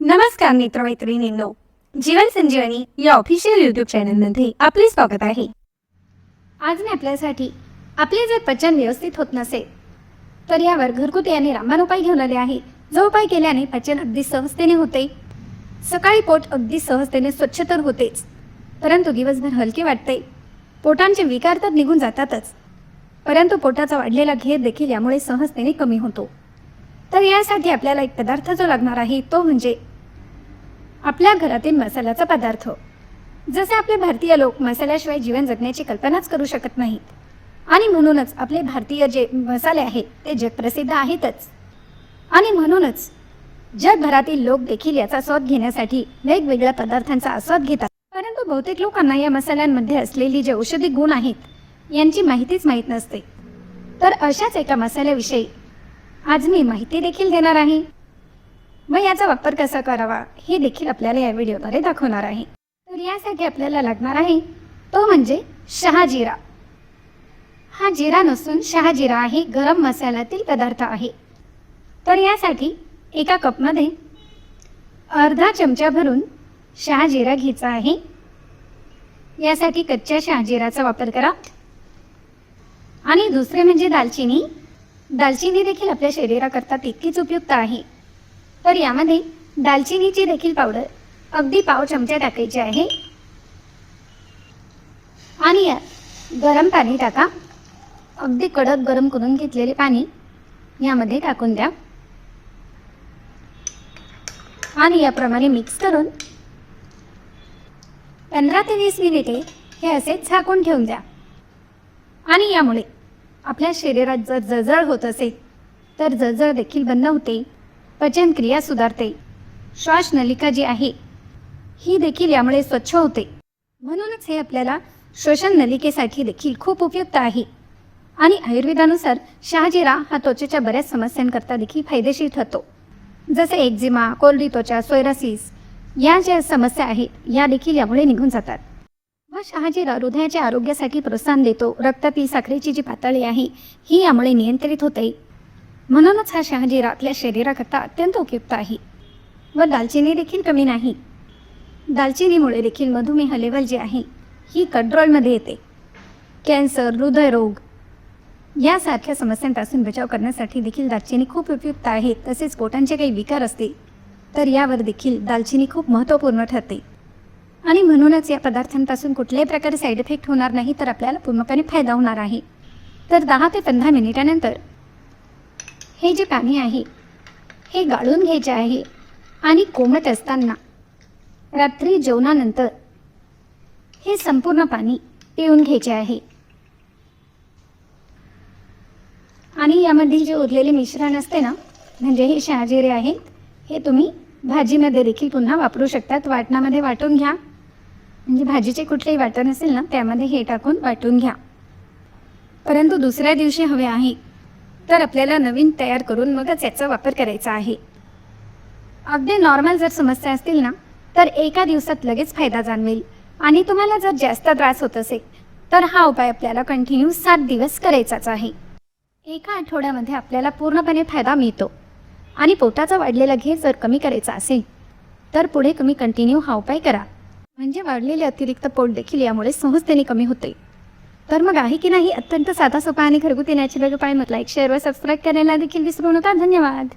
नमस्कार मित्रमैत्रिणींनो जीवन संजीवनी या official YouTube चॅनलमध्ये आपले स्वागत आहे. आज मी आपल्यासाठी आपले जर पचन व्यवस्थित होत नसेल तर यावर घरगुती आणि रामबाण उपाय घेऊन आले आहे. जो उपाय केल्याने पचन अगदी सहजतेने होते. सकाळी पोट अगदी सहजतेने स्वच्छ तर होतेच परंतु दिवसभर हलके वाटते. पोटांचे विकार तर निघून जातातच. परंतु पोटाचा वाढलेला घेर देखील यामुळे सहजतेने कमी होतो. तर यासाठी आपल्याला एक पदार्थ जो लागणार आहे तो म्हणजे आपल्या घरातील मसाल्याचा पदार्थ. जसे आपले भारतीय लोक मसाल्याशिवाय जीवन जगण्याची कल्पनाच करू शकत नाहीत. आणि म्हणूनच आपले भारतीय जे मसाले आहेत ते जगप्रसिद्ध आहेतच. आणि म्हणूनच जगभरातील लोक देखील याचा स्वाद घेण्यासाठी वेगवेगळ्या पदार्थांचा आस्वाद घेतात. परंतु बहुतेक लोकांना या मसाल्यांमध्ये असलेली जे औषधी गुण आहेत यांची माहितीच माहीत नसते. तर अशाच एका मसाल्याविषयी आज मी माहिती देखील देणार आहे. मग याचा वापर कसा करावा हे देखील आपल्याला या व्हिडिओद्वारे दाखवणार आहे. तर यासाठी आपल्याला लागणार आहे तो म्हणजे शहाजिरा. हा जिरा नसून शहाजिरा आहे गरम मसाल्यातील पदार्थ आहे. तर यासाठी एका कपमध्ये अर्धा चमचा भरून शहाजिरा घ्यायचा आहे. यासाठी कच्च्या शहाजिराचा वापर करा. आणि दुसरे म्हणजे दालचिनी. दालचिनी देखील आपल्या शरीराकरता तितकीच उपयुक्त आहे. तर यामध्ये दालचिनीची देखील पावडर अगदी पाव चमचा टाकायची आहे. आणि यात गरम पाणी टाका. अगदी कडक गरम करून घेतलेले पाणी यामध्ये टाकून द्या. आणि याप्रमाणे मिक्स करून पंधरा ते वीस मिनिटे हे असे झाकून ठेवून द्या. आणि यामुळे आपल्या शरीरात जर जळजळ होत असेल तर जळजळ देखील बंद होते. पचनक्रिया सुधारते. श्वासनलिका जी आहे ही देखील यामुळे स्वच्छ होते. म्हणूनच हे आपल्याला श्वसन नलिकेसाठी देखील खूप उपयुक्त आहे. आणि आयुर्वेदानुसार शहाजिरा हा त्वचेच्या बऱ्याच समस्यांकरता देखील फायदेशीर ठरतो. जसे एक्झिमा कोरडी त्वचा सोयरासिस या ज्या समस्या आहेत या देखील यामुळे निघून जातात. हा शहाजिरा हृदयाच्या आरोग्यासाठी प्रोत्साहन देतो. रक्तातील साखरेची जी पातळी आहे ही यामुळे नियंत्रित होते. म्हणूनच हा शहाजिरा आपल्या शरीराकरता अत्यंत उपयुक्त आहे. व दालचिनी देखील कमी नाही. दालचिनीमुळे देखील मधुमेह लेवल जी आहे ही कंट्रोलमध्ये येते. कॅन्सर हृदयरोग यासारख्या समस्यांपासून बचाव करण्यासाठी देखील दालचिनी खूप उपयुक्त आहे. तसेच पोटांचे काही विकार असतील तर यावर देखील दालचिनी खूप महत्त्वपूर्ण ठरते. आणि म्हणूनच या पदार्थांपासून कुठल्याही प्रकारे साईड इफेक्ट होणार नाही तर आपल्याला पूर्णपणे फायदा होणार आहे. तर दहा ते पंधरा मिनिटानंतर हे जे पाणी आहे हे गाळून घ्यायचे आहे आणि कोमट असताना रात्री जेवणानंतर हे संपूर्ण पाणी पिऊन घ्यायचे आहे. आणि यामध्ये जे उरलेले मिश्रण असते ना म्हणजे हे शहाजिरे आहेत हे तुम्ही भाजीमध्ये देखील पुन्हा वापरू शकतात. वाटणामध्ये वाटून घ्या. म्हणजे भाजीचे कुठलेही वाटण असेल ना त्यामध्ये हे टाकून वाटून घ्या. परंतु दुसऱ्या दिवशी हवे आहे तर आपल्याला नवीन तयार करून मगच याचा वापर करायचा आहे. अगदी नॉर्मल जर समस्या असतील ना तर एका दिवसात लगेच फायदा जाणवेल. आणि तुम्हाला जर जास्त त्रास होत असेल तर हा उपाय आपल्याला कंटिन्यू सात दिवस करायचाच आहे. एका आठवड्यामध्ये आपल्याला पूर्णपणे फायदा मिळतो. आणि पोटाचा वाढलेला घेर जर कमी करायचा असेल तर पुढे तुम्ही कंटिन्यू हा उपाय करा. म्हणजे वाढलेले अतिरिक्त पोट देखील यामुळे सहजतेने कमी होते. तर मग आहे की नाही? अत्यंत साधा सोपा आणि घरगुती नॅचरल उपाय म्हटला. एक शेअर व सबस्क्राईब करायला देखील विसरू नका. धन्यवाद.